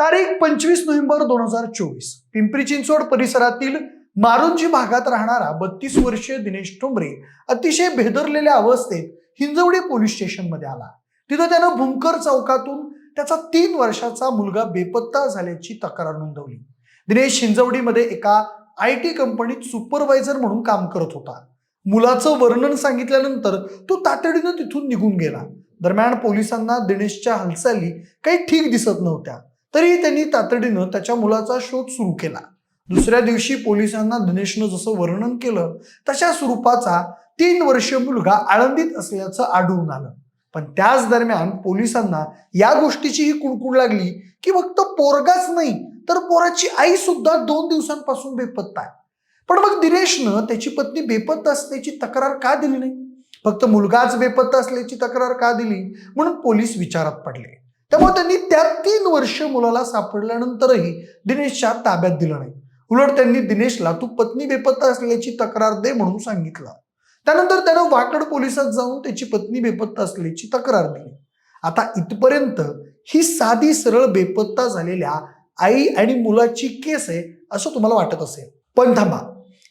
तारीख पंचवीस नोव्हेंबर दोन हजार चोवीस. पिंपरी चिंचवड परिसरातील मारुंजी भागात राहणारा बत्तीस वर्षीय दिनेश ठोंबरे अतिशय भेदरलेल्या अवस्थेत हिंजवडी पोलीस स्टेशनमध्ये आला. तिथं त्यानं भूमकर चौकातून त्याचा तीन वर्षाचा मुलगा बेपत्ता झाल्याची तक्रार नोंदवली. दिनेश हिंजवडीमध्ये एका आय टी कंपनीत सुपरवायझर म्हणून काम करत होता. मुलाचं वर्णन सांगितल्यानंतर तो तातडीनं तिथून निघून गेला. दरम्यान पोलिसांना दिनेशच्या हालचाली काही ठीक दिसत नव्हत्या. तरी त्यांनी तातडीनं त्याच्या मुलाचा शोध सुरू केला. दुसऱ्या दिवशी पोलिसांना दिनेशनं जसं वर्णन केलं तशा स्वरूपाचा तीन वर्षीय मुलगा आळंदीत असल्याचं आढळून आलं. पण त्याच दरम्यान पोलिसांना या गोष्टीची ही कुणकुण लागली की फक्त पोरगाच नाही तर पोराची आई सुद्धा दोन दिवसांपासून बेपत्ता आहे. पण मग दिनेशनं त्याची पत्नी बेपत्ता असल्याची तक्रार का दिली नाही? फक्त मुलगाच बेपत्ता असल्याची तक्रार का दिली? म्हणून पोलीस विचारात पडले. त्यामुळे त्यांनी त्या तीन वर्ष मुलाला सापडल्यानंतरही दिनेशच्या ताब्यात दिलं नाही. उलट त्यांनी दिनेशला तू पत्नी बेपत्ता असल्याची तक्रार दे म्हणून सांगितलं. त्यानंतर त्यानं वाकड पोलिसात जाऊन त्याची पत्नी बेपत्ता असल्याची तक्रार दिली. आता इथपर्यंत ही साधी सरळ बेपत्ता झालेल्या आई आणि मुलाची केस आहे असं तुम्हाला वाटत असेल. पण थांबा.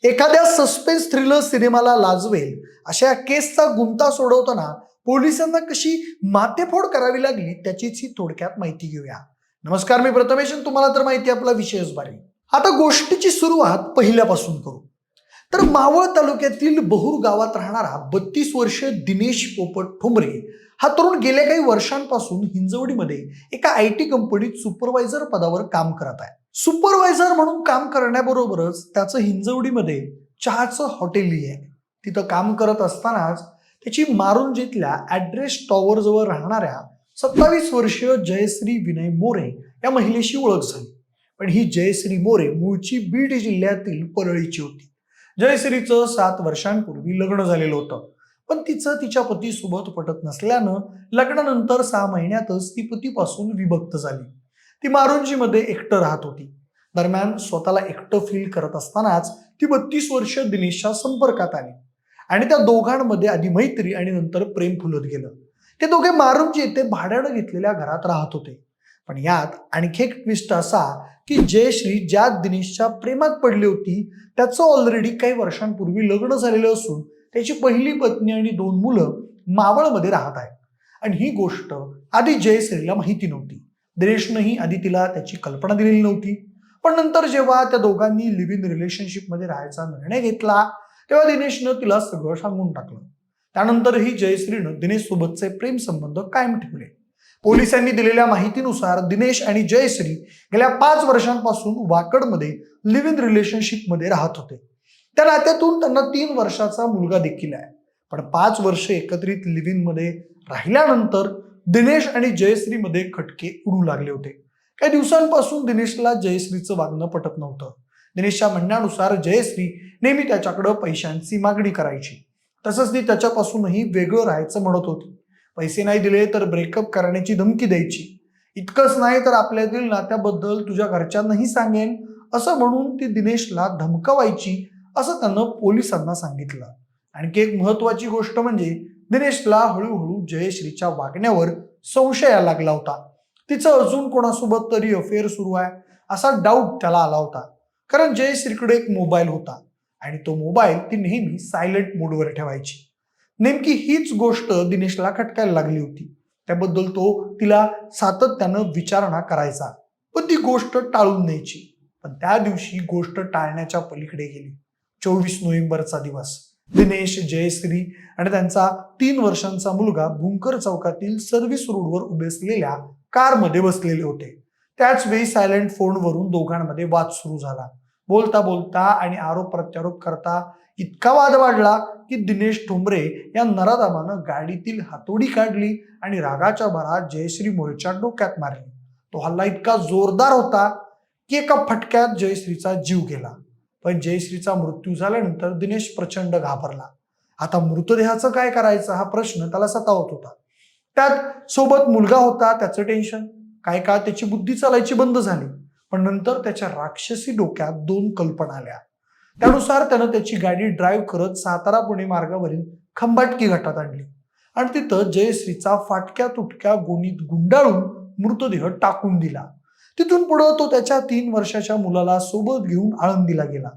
एखाद्या सस्पेन्स थ्रिलर सिनेमाला लाजवेल अशा केसचा गुंता सोडवताना पोलिसांना कशी मातेफोड करावी लागली त्याचीच ही थोडक्यात माहिती घेऊया. नमस्कार मी प्रथमेश तुम्हाला तर माहिती आपला विषयच बारी. आता गोष्टीची सुरुवात पहिल्यापासून करू. तर मावळ तालुक्यातील बहुर गावात राहणारा बत्तीस वर्ष दिनेश पोपट ठोंबरे हा तरुण गेल्या काही वर्षांपासून हिंजवडीमध्ये एका आय टी कंपनीत सुपरवायझर पदावर काम करत आहे. सुपरवायझर म्हणून काम करण्याबरोबरच त्याचं हिंजवडीमध्ये चहाचं हॉटेलही आहे. तिथं काम करत असतानाच त्याची मारुंजीतल्या ॲड्रेस टॉवर जवळ राहणाऱ्या सत्तावीस वर्षीय जयश्री विनय मोरे या महिलेशी ओळख झाली. पण ही जयश्री मोरे मूळची बीड जिल्ह्यातील परळीची होती. जयश्रीचं सात वर्षांपूर्वी लग्न झालेलं होतं. पण तिचं तिच्या पतीसोबत पटत नसल्यानं लग्नानंतर सहा महिन्यातच ती पतीपासून विभक्त झाली. ती मारुंजीमध्ये एकटं राहत होती. दरम्यान स्वतःला एकटं फील करत असतानाच ती बत्तीस वर्ष दिनेशच्या संपर्कात आली. आणि त्या दोघांमध्ये आधी मैत्री आणि नंतर प्रेम फुलत गेलं. ते दोघे मारुमजी येथे भाड्यानं घेतलेल्या घरात राहत होते. पण यात आणखी एक ट्विस्ट असा की जयश्री ज्या दिनेशच्या प्रेमात पडली होती त्याचं ऑलरेडी काही वर्षांपूर्वी लग्न झालेलं असून त्याची पहिली पत्नी आणि दोन मुलं मावळमध्ये राहत आहेत. आणि ही गोष्ट आधी जयश्रीला माहिती नव्हती. दिनेशनंही आधी तिला त्याची कल्पना दिलेली नव्हती. पण नंतर जेव्हा त्या दोघांनी लिव्ह इन रिलेशनशिपमध्ये राहायचा निर्णय घेतला तेव्हा दिनेशनं तिला सगळं सांगून टाकलं. त्यानंतरही जयश्रीनं दिनेश सोबतचे प्रेम संबंध कायम ठेवले. पोलिसांनी दिलेल्या माहितीनुसार दिनेश आणि जयश्री गेल्या पाच वर्षांपासून वाकडमध्ये लिव्ह इन रिलेशनशिपमध्ये राहत होते. त्या नात्यातून त्यांना तीन वर्षाचा मुलगा देखील आहे. पण पाच वर्ष एकत्रित लिव्ह इनमध्ये राहिल्यानंतर दिनेश आणि जयश्रीमध्ये खटके उडू लागले होते. काही दिवसांपासून दिनेशला जयश्रीचं वागणं पटत नव्हतं. दिनेशच्या म्हणण्यानुसार जयश्री नेहमी त्याच्याकडं पैशांची मागणी करायची. तसंच ती त्याच्यापासूनही वेगळं राहायचं म्हणत होती. पैसे नाही दिले तर ब्रेकअप करण्याची धमकी द्यायची. इतकंच नाही तर आपल्यातील नात्याबद्दल तुझ्या घरच्यांनाही सांगेन असं म्हणून ती दिनेशला धमकावायची असं त्यानं पोलिसांना सांगितलं. आणखी एक महत्वाची गोष्ट म्हणजे दिनेशला हळूहळू जयश्रीच्या वागण्यावर संशय यायला लागला होता. तिचं अजून कोणासोबत तरी अफेअर सुरू आहे असा डाऊट त्याला आला होता. कारण जयश्रीकडे एक मोबाईल होता आणि तो मोबाईल ती नेहमी सायलेंट मोडवर ठेवायची. नेमकी हीच गोष्ट दिनेशला खटकायला लागली होती. त्याबद्दल तो तिला सातत्यानं विचारणा करायचा. पण ती गोष्ट टाळून न्यायची. पण त्या दिवशी गोष्ट टाळण्याच्या पलीकडे गेली. चोवीस नोव्हेंबरचा दिवस. दिनेश जयश्री आणि त्यांचा तीन वर्षांचा मुलगा भुंकर चौकातील सर्व्हिस रोडवर उभे असलेल्या कारमध्ये बसलेले होते. त्याच वेळी सायलेंट फोनवरून दोघांमध्ये वाद सुरू झाला. बोलता बोलता आणि आरोप प्रत्यारोप करता इतका वाद वाढला की दिनेश ठोंबरे या नराधामानं गाडीतील हातोडी काढली आणि रागाच्या भरात जयश्री मोरेच्या डोक्यात मारली. तो हल्ला इतका जोरदार होता की एका फटक्यात जयश्रीचा जीव गेला. पण जयश्रीचा मृत्यू झाल्यानंतर दिनेश प्रचंड घाबरला. आता मृतदेहाचं काय करायचं हा प्रश्न त्याला सतावत होता. त्यात सोबत मुलगा होता त्याचं टेन्शन काय काळ त्याची बुद्धी चालायची बंद झाली. पण नंतर त्याच्या राक्षसी डोक्यात दोन कल्पना आल्या. त्यानुसार त्यानं त्याची गाडी ड्राईव्ह करत सातारा पुणे मार्गावरील खंबाटकी घाटात आणली. आणि तिथं जयश्रीचा फाटक्या तुटक्या गोणीत गुंडाळून मृतदेह टाकून दिला. तिथून पुढं तो त्याच्या तीन वर्षाच्या मुलाला सोबत घेऊन आळंदीला गेला.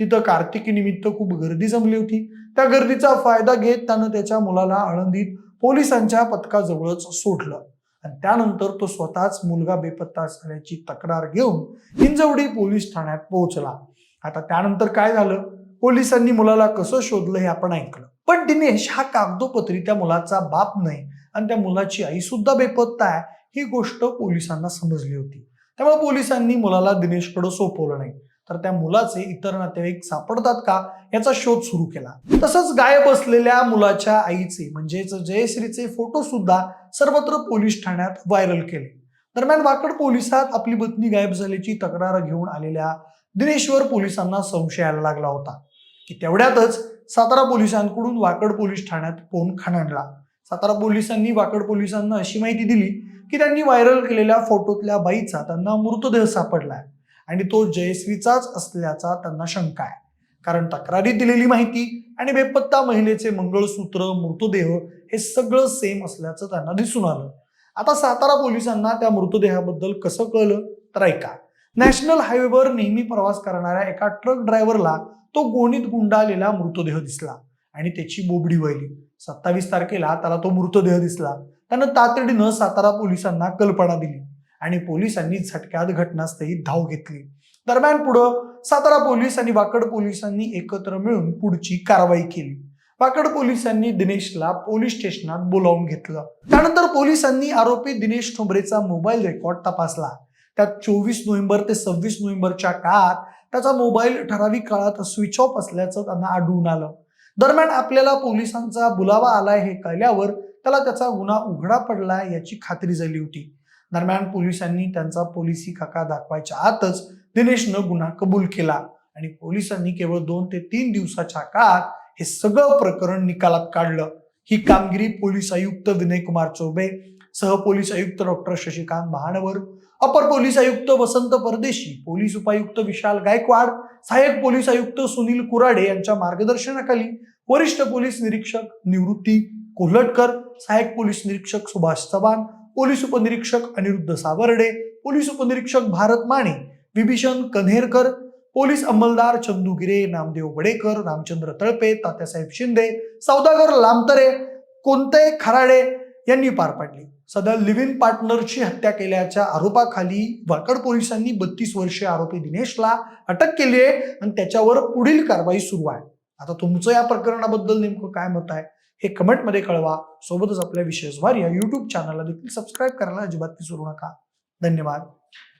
तिथं कार्तिकी निमित्त खूप गर्दी जमली होती. त्या गर्दीचा फायदा घेत त्यानं त्याच्या मुलाला आळंदीत पोलिसांच्या पथकाजवळच सोडलं. आणि त्यानंतर तो स्वतःच मुलगा बेपत्ता असल्याची तक्रार घेऊन हिंजवडी पोलीस ठाण्यात पोहोचला. आता त्यानंतर काय झालं? पोलिसांनी मुलाला कसं शोधलं हे आपण ऐकलं. पण दिनेश हा कागदोपत्री त्या मुलाचा बाप नाही आणि त्या मुलाची आई सुद्धा बेपत्ता आहे ही गोष्ट पोलिसांना समजली होती. त्यामुळे पोलिसांनी मुलाला दिनेशकडे सोपवलं नाही. तर त्या मुलाचे इतर नातेवाईक सापडतात का? याचा शोध सुरू केला. तसंच गायब असलेल्या मुलाच्या आईचे म्हणजेच जयश्रीचे फोटो सुद्धा सर्वत्र पोलीस ठाण्यात व्हायरल केले. दरम्यान वाकड पोलिसात आपली पत्नी गायब झाल्याची तक्रार घेऊन आलेल्या दिनेश्वर पोलिसांना संशय यायला लागला होता. की तेवढ्यातच सातारा पोलिसांकडून वाकड पोलीस ठाण्यात फोन खणाणला. सातारा पोलिसांनी वाकड पोलिसांना अशी माहिती दिली की त्यांनी व्हायरल केलेल्या फोटोतल्या बाईचा त्यांना मृतदेह सापडलाय. आणि तो जयश्रीचाच असल्याचा त्यांना शंका आहे. कारण तक्रारीत दिलेली माहिती आणि बेपत्ता महिलेचे मंगळसूत्र मृतदेह हे सगळं सेम असल्याचं त्यांना दिसून आलं. आता सातारा पोलिसांना त्या मृतदेहाबद्दल कसं कळलं? तर ऐका. नॅशनल हायवेवर नेहमी प्रवास करणाऱ्या एका ट्रक ड्रायव्हरला तो गोणीत गुंडाळलेला मृतदेह दिसला आणि त्याची बोबडी वळली. सत्तावीस तारखेला त्याला तो मृतदेह दिसला. त्यानं तातडीनं सातारा पोलिसांना कल्पना दिली. आणि पोलिसांनी झटक्यात घटनास्थळी धाव घेतली. दरम्यान पुढं सातारा पोलीस आणि वाकड पोलिसांनी एकत्र मिळून पुढची कारवाई केली. वाकड पोलिसांनी दिनेशला पोलीस स्टेशनात बोलावून घेतलं. त्यानंतर पोलिसांनी आरोपी दिनेश ठोंबरेचा मोबाईल रेकॉर्ड तपासला. त्यात चोवीस नोव्हेंबर ते सव्वीस नोव्हेंबरच्या काळात त्याचा मोबाईल ठराविक काळात स्विच ऑफ असल्याचं त्यांना आढळून आलं. दरम्यान आपल्याला पोलिसांचा बुलावा आलाय हे कळल्यावर त्याला त्याचा गुन्हा उघडा पडलाय याची खात्री झाली होती. दरम्यान पोलिसांनी त्यांचा पोलिसी काका दाखवायच्या आतच दिनेशनं गुन्हा कबूल केला. आणि पोलिसांनी केवळ दोन ते तीन दिवसाच्या काळात हे सगळं प्रकरण निकालात काढलं. ही कामगिरी पोलीस आयुक्त विनय कुमार चौबे सहपोलीस आयुक्त डॉक्टर शशिकांत महानवर अपर पोलीस आयुक्त वसंत परदेशी पोलीस उपायुक्त विशाल गायकवाड सहाय्यक पोलीस आयुक्त सुनील कुराडे यांच्या मार्गदर्शनाखाली वरिष्ठ पोलीस निरीक्षक निवृत्ती कोल्हटकर सहाय्यक पोलीस निरीक्षक सुभाष चव्हाण पोलीस उपनिरीक्षक अनिरुद्ध सावर्डे पोलीस उपनिरीक्षक भारत माने विभीषण कन्हेरकर पोलीस अंमलदार चंदू गिरे नामदेव बडेकर रामचंद्र तळपे तात्यासाहेब शिंदे सौदागर लांबतरे कोणते खराडे यांनी पार पाडली. सदर लिव्ह इन पार्टनरची हत्या केल्याच्या आरोपाखाली वाकड पोलिसांनी बत्तीस वर्षीय आरोपी दिनेशला अटक केली आहे आणि त्याच्यावर पुढील कारवाई सुरू आहे. आता तुमचं या प्रकरणाबद्दल नेमकं काय मत आहे? हे कमेंटमध्ये कळवा. सोबतच आपल्या विशेषवार या युट्यूब चॅनलला देखील सबस्क्राईब करायला अजिबात विसरू नका. धन्यवाद.